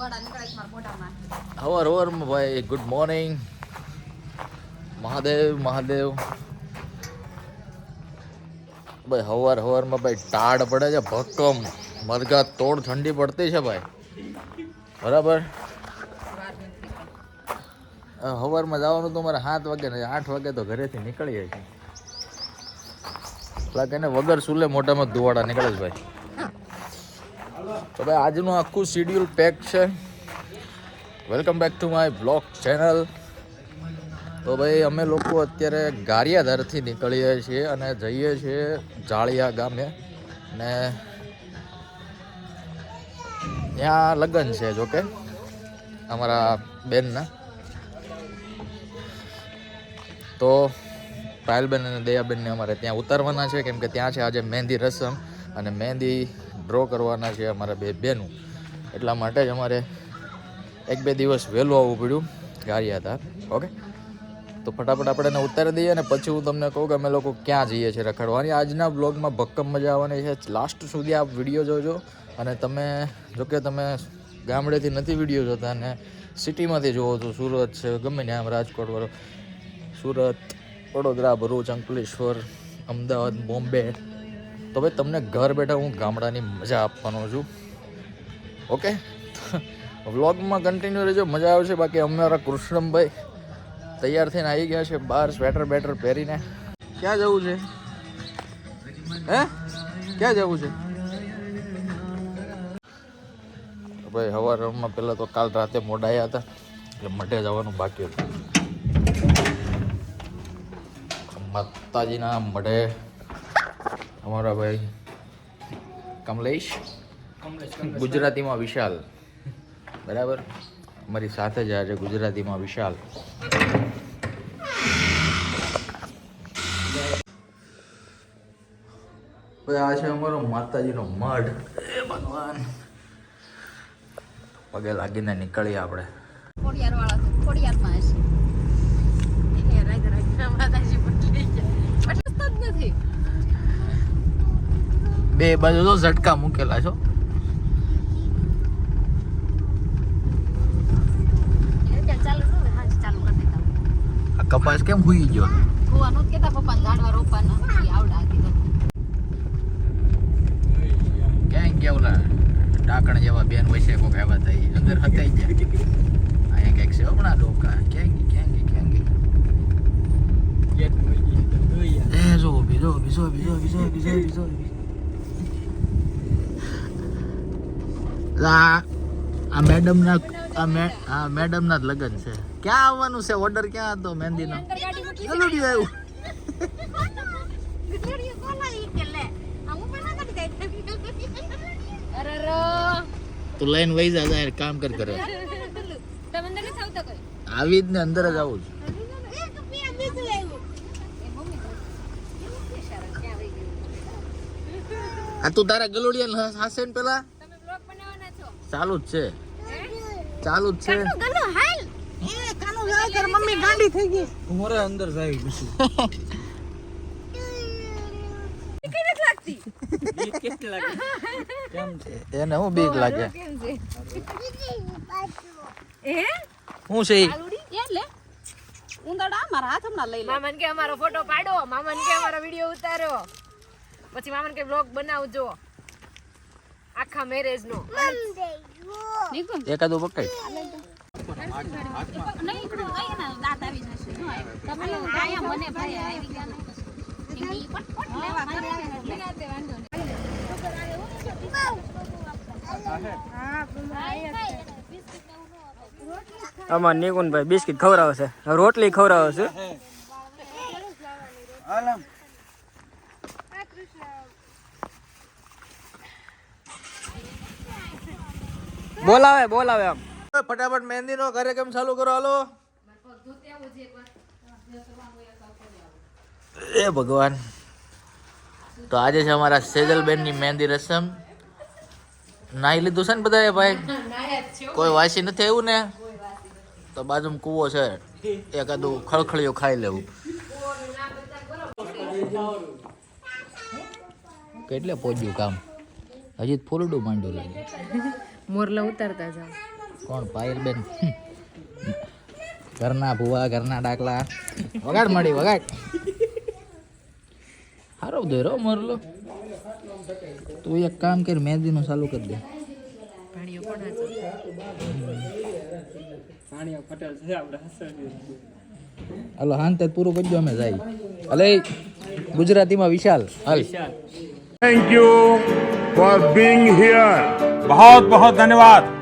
હવાર હવારમાં ભાઈ ગુડ મોર્નિંગ મહાદેવ મહાદેવ. ભાઈ, હવાર હવારમાં ભાઈ ટાઢ પડે છે, ભક્કમ. મરઘા તોડ ઠંડી પડતી છે ભાઈ. બરાબર? વાર હવારમાં જવાનું તો મારે સાત વાગે ને આઠ વાગે તો ઘરેથી નીકળીએ છીએ. લાગે ને વગર સુલે મોટામાં ધુવાડા નીકળે છે ભાઈ. તો ભાઈ, આજનું આખું શિડ્યુલ પેક છે. Welcome back to my blog channel તો ભાઈ, અમે લોકો અત્યારે ગારિયાધારથી નીકળીએ છીએ અને જઈએ છીએ જાળિયા ગામે. ને ત્યાં લગ્ન છે જોકે, અમારા બેનના. તો પાયલબેન અને દયાબેનને અમારે ત્યાં ઉતારવાના છે, કેમ કે ત્યાં છે આજે મહેંદી રસમ અને મહેંદી ડ્રો કરવાના છે અમારા બે બેનું. એટલા માટે જ અમારે એક બે દિવસ વહેલું આવવું પડ્યું. ગારિયાધાર ઓકે? તો ફટાફટ આપણે એને ઉતારી દઈએ અને પછી હું તમને કહું કે અમે લોકો ક્યાં જઈએ છીએ રખડવાની. આજના બ્લોગમાં ભક્કમ મજા આવવાની છે. લાસ્ટ સુધી આપ વીડિયો જોજો અને તમે જોકે તમે ગામડેથી નથી વીડિયો જોતા અને સિટીમાંથી જોવો છો સુરત છે, ગમે ને આમ રાજકોટ વાળો. સુરત, વડોદરા, ભરૂચ, અંકલેશ્વર, અમદાવાદ, બોમ્બે. તો ભાઈ તમને ઘર બેઠા હું ગામડાની મજા આપવાનો છું. ઓકે વ્લોગમાં કન્ટિન્યુ રહેજો, મજા આવશે. બાકી અમારા કૃષ્ણમભાઈ તૈયાર થઈને આવી ગયા છે બહાર સ્વેટર બેટર પહેરીને. ક્યાં જવું છે? હે? ક્યાં જવું છે? ભાઈ સવારમાં પહેલાં તો કાલ રાતે મોડાયા હતા, એટલે મઢે જવાનું બાકી હતું. માતાજીના મઢે અમારા ભાઈ કમલેશ. ગુજરાતીમાં વિશાલ. બરાબર? અમારી સાથે જ આજે ગુજરાતીમાં વિશાલ. આ છે અમારો માતાજીનો મઢ. એ ભગવાન. પગે લાગીને નીકળીએ આપણે. ખોડિયાર વાળા ખોડિયારમાં હશે એ રાગ રાગ માતાજી બદલી જાય પટતો જ નથી બે બાજુ તો ઝટકા મૂકેલા છો કપાસ કેમ હુઈ ગયો? ક્યાંય ગયા ઓલા ડાકણ જેવા બેન વૈસે કોક આવ્યા હતા અંદર હતા ગયા. અહીંયા ક્યાંક છે હમણાં ડોકા. ક્યાંય ગઈ ક્યાંય ગઈ ક્યાં ગઈ. એ જો બીજો બીજો બીજો બીજો બીજો બીજો આ આ મેડમના આ મે આ મેડમના જ લગ્ન છે. ક્યાં આવવાનું છે? ઓર્ડર ક્યાં હતો? મહેંદીનો? ગલુડિયું આવ્યું. તું લઈને વહી જા જા, કામ કર કરે આવી જ ને, અંદર જ આવું છું. આ તું તારા ગલુડિયા હાસે ને પેલા? ચાલુ જ છે. ચાલુ જ છે. ગલો હાલ. મોરે અંદર જાય ગુસ્સું કઈ નથી લાગતી? કેટલી લાગે? કેમ છે? એને હું બીક લાગે? કેમ છે? એ હું? છે ઈ? આલુડી એ લે. ઉંદરડા મારા હાથ હમણાં લઈ લે. મામન કે અમારો ફોટો પાડો. મામન કે અમારો વીડિયો ઉતાર્યો. પછી મામન કે બ્લોગ બનાવજો. આખા મેરેજ નો. એકાદું પકડ આમાં નિકુંજભાઈ બિસ્કિટ ખવડાવે છે. રોટલી ખવડાવે છે. બોલાવે બોલાવે આમ. ફટાફટ મહેંદી નો કાર્યક્રમ ચાલુ કરો, હાલો. એ ભગવાન. તો આજે છે અમારા સેજલબેનની મહેંદી રસમ. નાઈ લીધું છે ને બધાએ ભાઈ? કોઈ વાસી નથી એવું ને? તો બાજુમાં કૂવો છે. એકાદું ખળખળિયું ખાઈ લેવું. કેટલે પહોંચ્યું કામ? હજી ફૂલડું માંડ્યું લાગે. મોરલા ઉતારતા જાવ કોણ? પાયલબેન. ઘરના ભુવા ઘરના ડાકલા. વગાડ મળી વગાડ. હારો દોરો મોરલો. તું એક કામ કર મહેંદીનું ચાલુ કરી દે. ભાણીઓ હાન તે હાલો હાંતે પૂરું કરજો અમે જાય. અલે ગુજરાતીમાં વિશાલ. હાલ. Thank you for being here. बहुत बहुत धन्यवाद